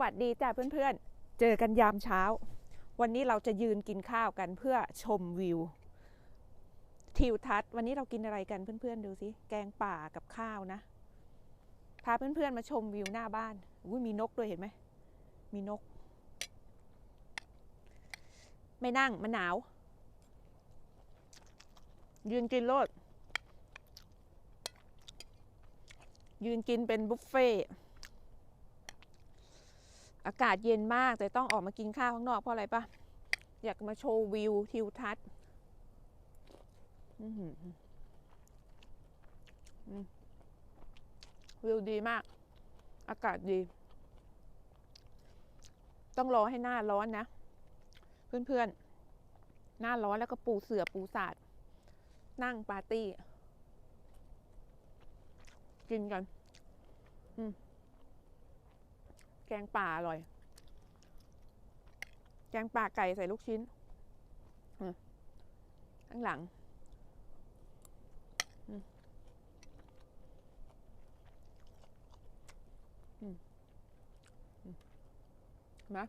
วัสดีจ้าเพื่อนๆ เจอกันยามเช้า วันนี้เราจะยืนกินข้าวกันเพื่อชมวิว ทิวทัศน์วันนี้เรากินอะไรกันเพื่อนๆดูสิแกงป่ากับข้าวนะ พาเพื่อนๆมาชมวิวหน้าบ้านอุ้ยมีนกด้วยเห็นไหมมีนก ไม่นั่งมันหนาว ยืนกินโลดยืนกินเป็นบุฟเฟ่ อากาศเย็นมากแต่ต้องออกมากินข้าวข้างนอกเพราะอะไรปะอยากมาโชว์วิวทิวทัศน์วิวดีมาก อากาศดี ต้องรอให้หน้าร้อนนะ เพื่อนๆ หน้าร้อนแล้วก็ปูเสือปูสาดนั่งปาร์ตี้ กินกัน อืม แกงป่าอร่อย แกงป่าไก่ใส่ลูกชิ้นข้างหลังมอืมอืมเห็นไหม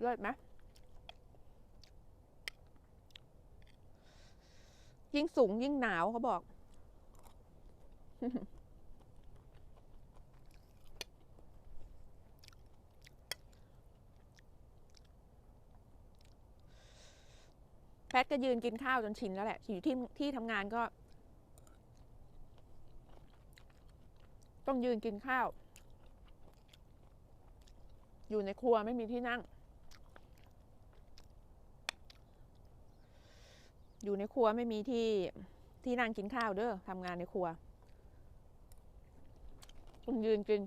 เลิศไหมยิ่งสูงยิ่งหนาวเขาบอก แพทก็ยืนกินข้าวจนชินแล้วแหละอยู่ที่ที่ทำงานก็ ต้องยืนกินข้าว อยู่ในครัวไม่มีที่นั่ง อยู่ในครัวไม่มีที่ที่นั่งกินข้าวเด้อทำงานในครัวต้องยืนกิน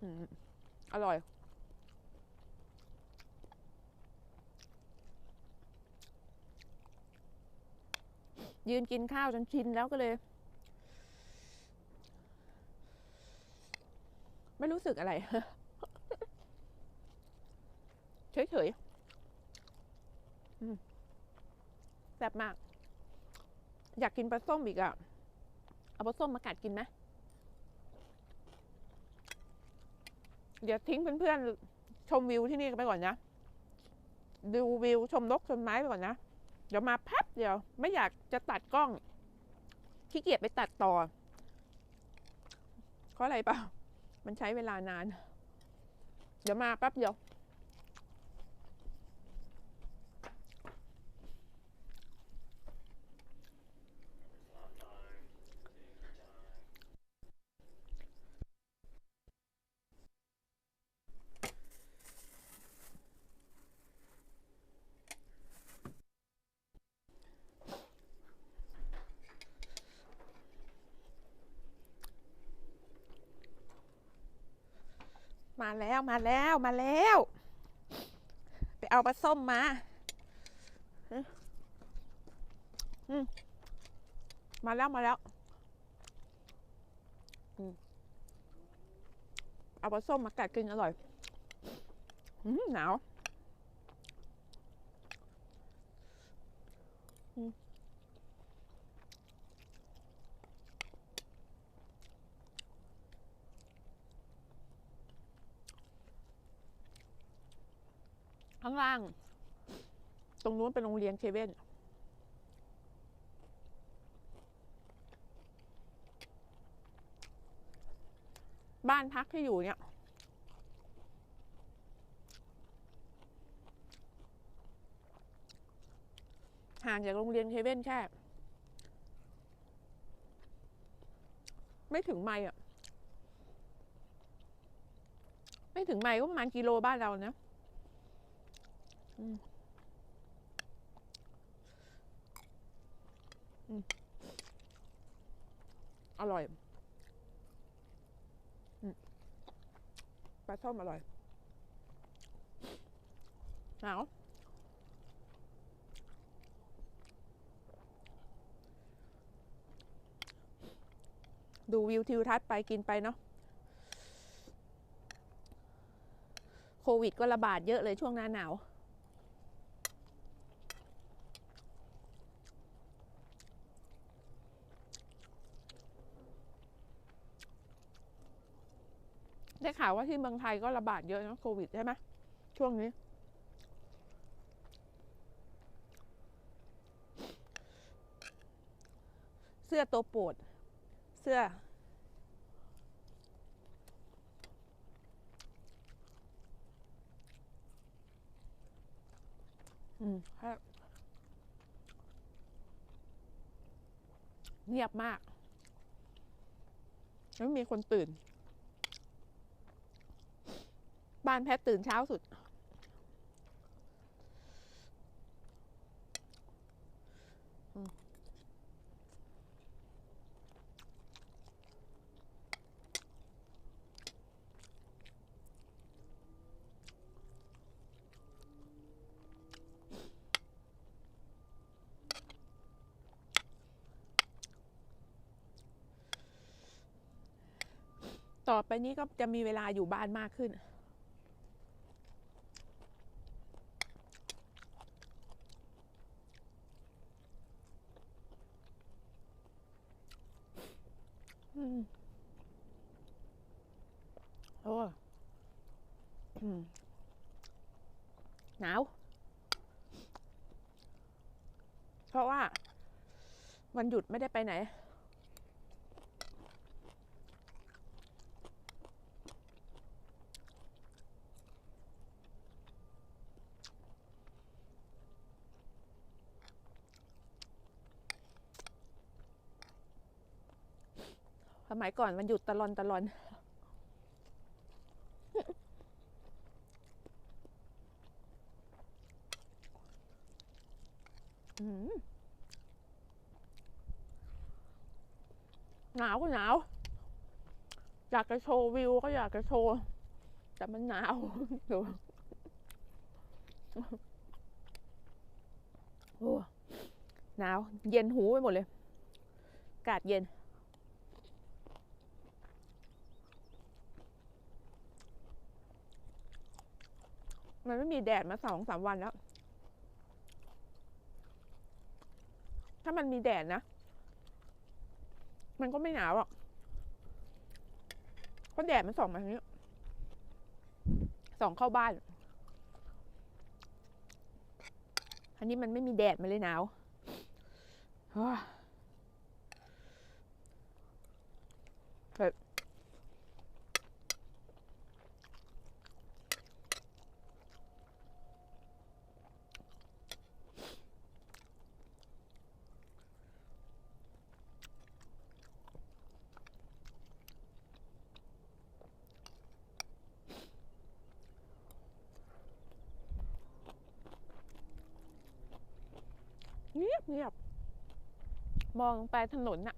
อืม อร่อย ยืนกินข้าวจนชินแล้วก็เลย ไม่รู้สึกอะไร เฉยๆแซ่บมาก อยากกินปลาส้มอีกอะ่ะ เอาปลาส้มมากัดกินไหม เดี๋ยวทิ้งเพื่อนๆชมวิวที่นี่กันไปก่อนนะ ดูวิวชมนกชมไม้ไปก่อนนะ เดี๋ยวมาแป๊บเดียว ไม่อยากจะตัดกล้องขี้เกียจไปตัดต่อเพราะอะไรเปล่า มันใช้เวลานาน เดี๋ยวมาแป๊บเดียว มาแล้วมาแล้วมาแล้ว ไปเอาปลาส้มมาอืมมาแล้วมาแล้วอเอาปลาส้มมากัดกินอร่อยอืมหนาวอื ข้างล่าง ตรงนู้นเป็นโรงเรียนเคเว่นบ้านพักที่อยู่เนี่ย ห่างจากโรงเรียนเคเว่นแค่ ไม่ถึงไมล์อะ ไม่ถึงไมล์ก็ประมาณกิโลบ้านเรานะ อร่อยปลาส้มอร่อย หนาวดูวิวทิวทัศน์ไปกินไปเนาะโควิดก็ระบาดเยอะเลยช่วงหน้าหนาว ได้ข่าวว่าที่เมืองไทยก็ระบาดเยอะนะโควิดใช่ไหมช่วงนี้ เสื้อตัวโปรดเสื้อ อืมครับเงียบมากไม่มีคนตื่น บ้านแพทตื่นเช้าสุด ต่อไปนี้ก็จะมีเวลาอยู่บ้านมากขึ้น อืมโอ้อืม หนาว เพราะว่าวันหยุดไม่ได้ไปไหน สมัยก่อนวันหยุดตะลอนตะลอน อืมหนาวก็หนาว อยากจะโชว์วิวก็อยากจะโชว์ แต่มันหนาวดูโอ้หนาว เย็นหูไปหมดเลย อากาศเย็น มันไม่มีแดดมาสองสามวันแล้ว ถ้ามันมีแดดนะ มันก็ไม่หนาวหรอกเพราะแดดมันส่องมาทางนี้ส่องเข้าบ้าน อันนี้มันไม่มีแดดมันเลยหนาวเฮ้ย งียบเงียบมองไปถนนน่ะ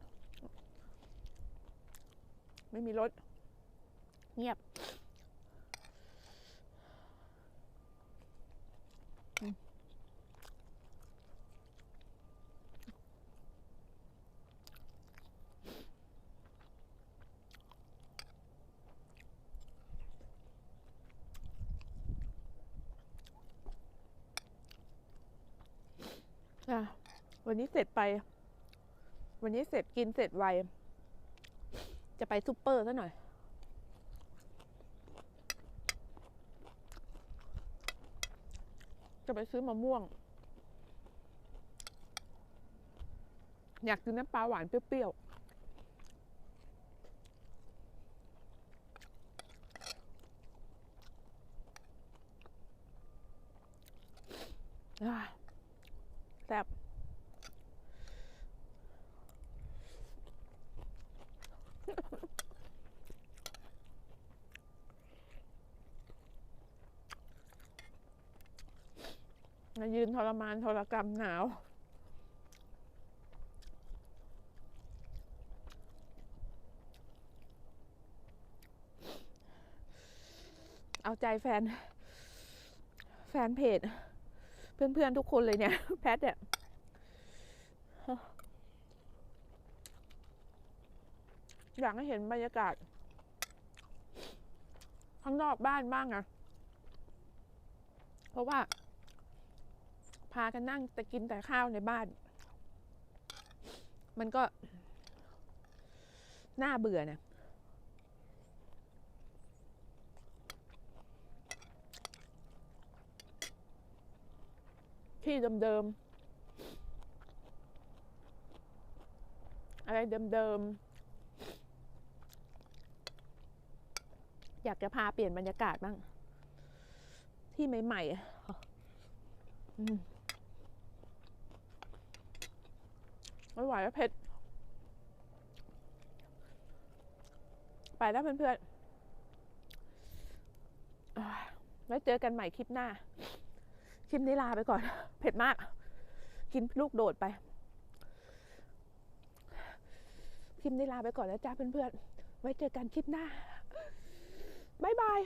ไม่มีรถ เงียบ อืมอะ วันนี้เสร็จไป วันนี้เสร็จกินเสร็จไว จะไปซูเปอร์ซะหน่อย จะไปซื้อมะม่วง อยากกินน้ำปลาหวานเปรี้ยวๆแซ่บ มายืนท รมานทรกรรมหนาว เอาใจแฟน แฟนเพจ เพื่อนๆทุกคนเลยเนี่ย แพทเนี่ยอยากให้เห็นบรรยากาศ ข้างนอกบ้านบ้างอะเพราะว่า พากันนั่งแต่กินแต่ข้าวในบ้าน มันก็ น่าเบื่อนะที่เดิมๆ อะไรเดิมๆ อยากจะพาเปลี่ยนบรรยากาศบ้าง ที่ใหม่ๆอะ ไม่ไหวแล้วเผ็ด ไปแล้วเพื่อนๆไว้เจอกันใหม่คลิปหน้า คลิปนี้ลาไปก่อน เผ็ดมาก กินลูกโดดไป คลิปนี้ลาไปก่อนแล้วจ้าเพื่อนๆ ไว้เจอกันคลิปหน้า บ๊ายบาย